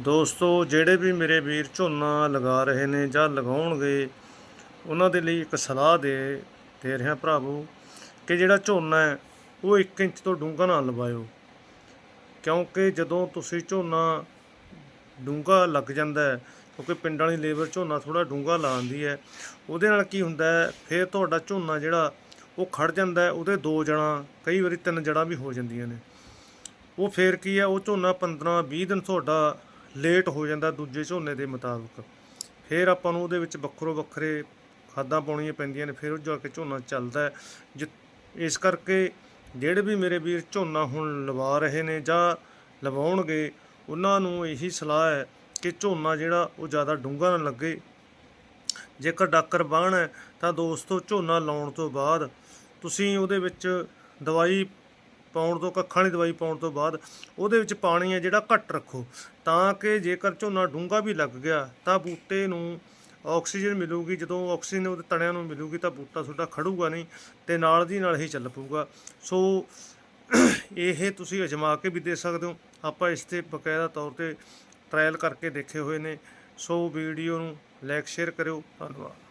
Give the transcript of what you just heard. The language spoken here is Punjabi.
ਦੋਸਤੋ, ਜਿਹੜੇ ਵੀ ਮੇਰੇ ਵੀਰ ਝੋਨਾ ਲਗਾ ਰਹੇ ਨੇ ਜਾਂ ਲਗਾਉਣਗੇ, ਉਹਨਾਂ ਦੇ ਲਈ ਇੱਕ ਸਲਾਹ ਦੇ ਦੇ ਰਿਹਾ ਭਰਾਵੋ ਕਿ ਜਿਹੜਾ ਝੋਨਾ ਹੈ, ਉਹ 1 ਇੰਚ ਤੋਂ ਡੂੰਘਾ ਨਾ ਲਵਾਇਓ। ਕਿਉਂਕਿ ਜਦੋਂ ਤੁਸੀਂ ਝੋਨਾ ਡੂੰਘਾ ਲੱਗ ਜਾਂਦਾ ਕਿਉਂਕਿ ਪਿੰਡਾਂ ਵਾਲੀ ਲੇਬਰ ਝੋਨਾ ਥੋੜਾ ਡੂੰਘਾ ਲਾਉਂਦੀ ਹੈ, ਉਹਦੇ ਨਾਲ ਕੀ ਹੁੰਦਾ ਹੈ, ਫਿਰ ਤੁਹਾਡਾ ਝੋਨਾ ਜਿਹੜਾ, ਉਹ ਖੜ ਜਾਂਦਾ ਉਹਦੇ ਦੋ ਜਣਾ ਕਈ ਵਾਰੀ ਤਿੰਨ ਜੜਾਂ ਵੀ ਹੋ ਜਾਂਦੀਆਂ ਨੇ। ਉਹ ਫੇਰ ਕੀ ਹੈ, ਉਹ ਝੋਨਾ 15 20 ਦਿਨ ਤੁਹਾਡਾ ਲੇਟ ਹੋ ਜਾਂਦਾ ਦੂਜੇ ਝੋਨੇ ਦੇ ਮੁਤਾਬਕ। ਫਿਰ ਆਪਾਂ ਨੂੰ ਉਹਦੇ ਵਿੱਚ ਵੱਖਰੋ ਵੱਖਰੇ ਖਾਦਾਂ ਪਾਉਣੀਆਂ ਪੈਂਦੀਆਂ ਨੇ, ਫਿਰ ਉਹ ਜਾ ਕੇ ਝੋਨਾ ਚੱਲਦਾ ਜਿ- ਇਸ ਕਰਕੇ ਜਿਹੜੇ ਵੀ ਮੇਰੇ ਵੀਰ ਝੋਨਾ ਹੁਣ ਲਵਾ ਰਹੇ ਨੇ ਜਾਂ ਲਵਾਉਣਗੇ, ਉਹਨਾਂ ਨੂੰ ਇਹੀ ਸਲਾਹ ਹੈ ਕਿ ਝੋਨਾ ਜਿਹੜਾ ਉਹ ਜ਼ਿਆਦਾ ਡੂੰਘਾ ਨਾ ਲੱਗੇ। ਜੇਕਰ ਡਾਕਰ ਬਾਣ ਹੈ ਤਾਂ ਦੋਸਤੋ, ਝੋਨਾ ਲਾਉਣ ਤੋਂ ਬਾਅਦ ਤੁਸੀਂ ਉਹਦੇ ਵਿੱਚ ਦਵਾਈ ਪਾਉਣ ਤੋਂ, ਕੱਖਾਂ ਵਾਲੀ ਦਵਾਈ ਪਾਉਣ ਤੋਂ ਬਾਅਦ ਉਹਦੇ ਵਿੱਚ ਪਾਣੀ ਹੈ ਜਿਹੜਾ ਘੱਟ ਰੱਖੋ। ਤਾਂ ਕਿ ਜੇਕਰ ਝੋਨਾ ਡੂੰਘਾ ਵੀ ਲੱਗ ਗਿਆ, ਤਾਂ ਬੂਟੇ ਨੂੰ ਆਕਸੀਜਨ ਮਿਲੂਗੀ। ਜਦੋਂ ਆਕਸੀਜਨ ਉਹਦੇ ਤਣਿਆਂ ਨੂੰ ਮਿਲੂਗੀ, ਤਾਂ ਬੂਟਾ ਤੁਹਾਡਾ ਖੜੂਗਾ ਨਹੀਂ ਤੇ ਨਾਲ ਦੀ ਨਾਲ ਹੀ ਚੱਲ ਪਊਗਾ। ਸੋ ਇਹ ਤੁਸੀਂ ਅਜਮਾ ਕੇ ਵੀ ਦੇ ਸਕਦੇ ਹੋ। ਆਪਾਂ ਇਸ ਤੇ ਬਕਾਇਦਾ ਤੌਰ ਤੇ ਟ੍ਰਾਇਲ ਕਰਕੇ ਦੇਖੇ ਹੋਏ ਨੇ। ਸੋ ਵੀਡੀਓ ਨੂੰ ਲਾਈਕ ਸ਼ੇਅਰ ਕਰਿਓ। ਧੰਨਵਾਦ।